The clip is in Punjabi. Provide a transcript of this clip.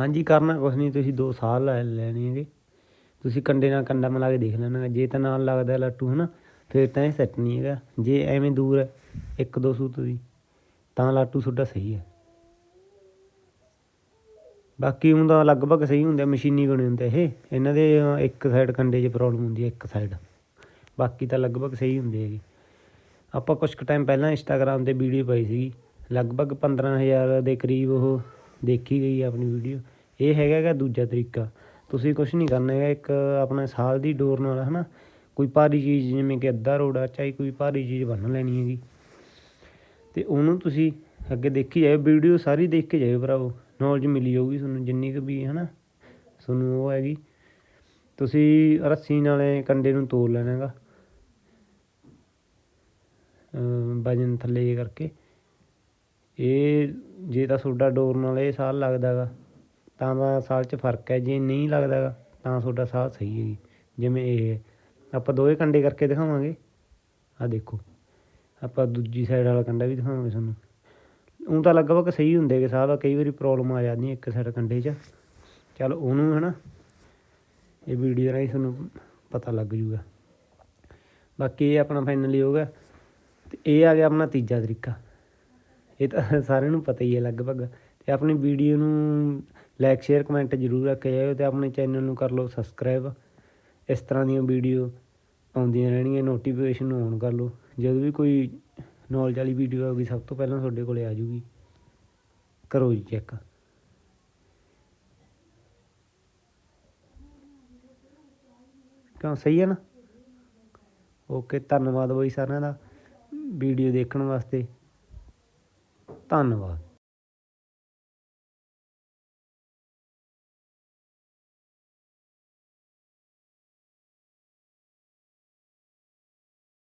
ਹਾਂਜੀ, ਕਰਨਾ ਕੁਛ ਨਹੀਂ, ਤੁਸੀਂ ਦੋ ਸਾਲ ਲੈ ਲੈਣੇ ਹੈਗੇ। ਤੁਸੀਂ ਕੰਡੇ ਨਾਲ ਕੰਡਾ ਮਿਲਾ ਕੇ ਦੇਖ ਲੈਣਾ, ਜੇ ਤਾਂ ਨਾਲ ਲੱਗਦਾ ਲੱਟੂ, ਹਨਾ, ਫਿਰ ਤਾਂ ਇਹ ਸੈੱਟ ਨਹੀਂ ਹੈਗਾ। ਜੇ ਐਵੇਂ ਦੂਰ ਹੈ, ਇੱਕ ਦੋ ਸੂਤ ਦੀ, ਤਾਂ ਲਾਟੂ ਤੁਹਾਡਾ ਸਹੀ ਹੈ। ਬਾਕੀ ਹੁੰਦਾ ਲਗਭਗ ਸਹੀ ਹੁੰਦੇ ਮਸ਼ੀਨੀ ਬਣੇ ਹੁੰਦੇ ਇਹ। ਇਹਨਾਂ ਦੇ ਇੱਕ ਸਾਈਡ ਕੰਡੇ 'ਚ ਪ੍ਰੋਬਲਮ ਹੁੰਦੀ ਹੈ, ਇੱਕ ਸਾਈਡ ਬਾਕੀ ਤਾਂ ਲਗਭਗ ਸਹੀ ਹੁੰਦੇ ਹੈਗੇ। ਆਪਾਂ ਕੁਝ ਕੁ ਟਾਈਮ ਪਹਿਲਾਂ ਇੰਸਟਾਗ੍ਰਾਮ ਤੇ ਵੀਡੀਓ ਪਾਈ ਸੀਗੀ। ਲਗਭਗ 15000 ਦੇ ਕਰੀਬ ਉਹ ਦੇਖੀ ਗਈ ਹੈ ਆਪਣੀ ਵੀਡੀਓ ਇਹ ਹੈਗਾ ਗਾ ਦੂਜਾ ਤਰੀਕਾ। ਤੁਸੀਂ ਕੁਝ ਨਹੀਂ ਕਰਨਾ ਹੈਗਾ, ਇੱਕ ਆਪਣੇ ਸਾਲ ਦੀ ਡੋਰ ਨਾਲ, ਹਨਾ? ਕੋਈ ਭਾਰੀ ਚੀਜ਼, ਜਿਵੇਂ ਕਿ ਅੱਧਾ ਰੋੜਾ ਚਾਹੇ ਕੋਈ ਭਾਰੀ ਚੀਜ਼ ਬੰਨ ਲੈਣੀ ਹੈਗੀ। ਤੇ ਉਹਨੂੰ ਤੁਸੀਂ ਅੱਗੇ ਦੇਖੀ ਜਾਇਓ ਵੀਡੀਓ ਸਾਰੀ ਦੇਖ ਕੇ ਜਾਇਓ ਭਰਾਵੋ। ਨੌਲੇਜ ਮਿਲੀ ਜਾਊਗੀ ਤੁਹਾਨੂੰ, ਜਿੰਨੀ ਕੁ ਵੀ, ਹਨਾ? ਤੁਹਾਨੂੰ ਉਹ ਹੈਗੀ। ਤੁਸੀਂ ਰੱਸੀ ਨਾਲੇ ਕੰਡੇ ਨੂੰ ਤੋੜ ਲੈਣਾ ਹੈਗਾ। ਵਜਨ ਥੱਲੇ ਕਰਕੇ। ਇਹ ਜੇ ਤਾਂ ਤੁਹਾਡਾ ਡੋਰ ਨਾਲ ਇਹ ਸਾਲ ਲੱਗਦਾ ਗਾ ਤਾਂ ਤਾਂ ਸਾਲ 'ਚ ਫ਼ਰਕ ਹੈ, ਜੇ ਨਹੀਂ ਲੱਗਦਾ ਗਾ ਤਾਂ ਤੁਹਾਡਾ ਸਾਹ ਸਹੀ ਹੈ ਜੀ। ਜਿਵੇਂ ਇਹ ਹੈ। ਆਪਾਂ ਦੋਵੇਂ ਕੰਡੇ ਕਰਕੇ ਦਿਖਾਵਾਂਗੇ। ਆ ਦੇਖੋ, ਆਪਾਂ ਦੂਜੀ ਸਾਈਡ ਵਾਲਾ ਕੰਡਾ ਵੀ ਦਿਖਾਵਾਂਗੇ ਤੁਹਾਨੂੰ। ਉਹ ਤਾਂ ਲਗਭਗ ਸਹੀ ਹੁੰਦੇ ਕਿ ਸਾਹ ਦਾ ਕਈ ਵਾਰੀ ਪ੍ਰੋਬਲਮ ਆ ਜਾਂਦੀ ਇੱਕ ਸਾਈਡ ਕੰਡੇ 'ਚ। ਚਲ ਉਹਨੂੰ ਹੈ ਨਾ ਇਹ ਵੀਡੀਓ ਰਾਹੀਂ ਤੁਹਾਨੂੰ ਪਤਾ ਲੱਗ ਜੂਗਾ। ਬਾਕੀ ਇਹ ਆਪਣਾ ਫਾਈਨਲੀ ਹੋ ਗਿਆ। ਤੇ ਇਹ ਆ ਗਿਆ ਆਪਣਾ ਤੀਜਾ ਤਰੀਕਾ। ਇਹ ਤਾਂ ਸਾਰਿਆਂ ਨੂੰ ਪਤਾ ਹੀ ਹੈ ਲਗਭਗ। ਤੇ ਆਪਣੀ ਵੀਡੀਓ ਨੂੰ ਲਾਈਕ ਸ਼ੇਅਰ ਕਮੈਂਟ ਜ਼ਰੂਰ ਰੱਖਿਆ ਜਾਇਓ ਤੇ ਆਪਣੇ ਚੈਨਲ ਨੂੰ ਕਰ ਲਓ ਸਬਸਕ੍ਰਾਈਬ ਇਸ ਤਰ੍ਹਾਂ ਦੀਆਂ ਵੀਡੀਓ ਆਉਂਦੀਆਂ ਰਹਿਣਗੀਆਂ ਨੋਟੀਫਿਕੇਸ਼ਨ ਨੂੰ ਔਨ ਕਰ ਲਓ। ਜਦੋਂ ਵੀ ਕੋਈ ਨੌਲੇਜ ਵਾਲੀ ਵੀਡੀਓ ਆਊਗੀ, ਸਭ ਤੋਂ ਪਹਿਲਾਂ ਤੁਹਾਡੇ ਕੋਲੇ ਆ ਜੂਗੀ ਕਰੋ ਜੀ ਚੈੱਕ ਕਿਉਂ? ਸਹੀ ਹੈ ਨਾ? ਓਕੇ ਧੰਨਵਾਦ ਬਈ ਸਾਰਿਆਂ ਦਾ ਵੀਡੀਓ ਦੇਖਣ ਵਾਸਤੇ। ਧੰਨਵਾਦ।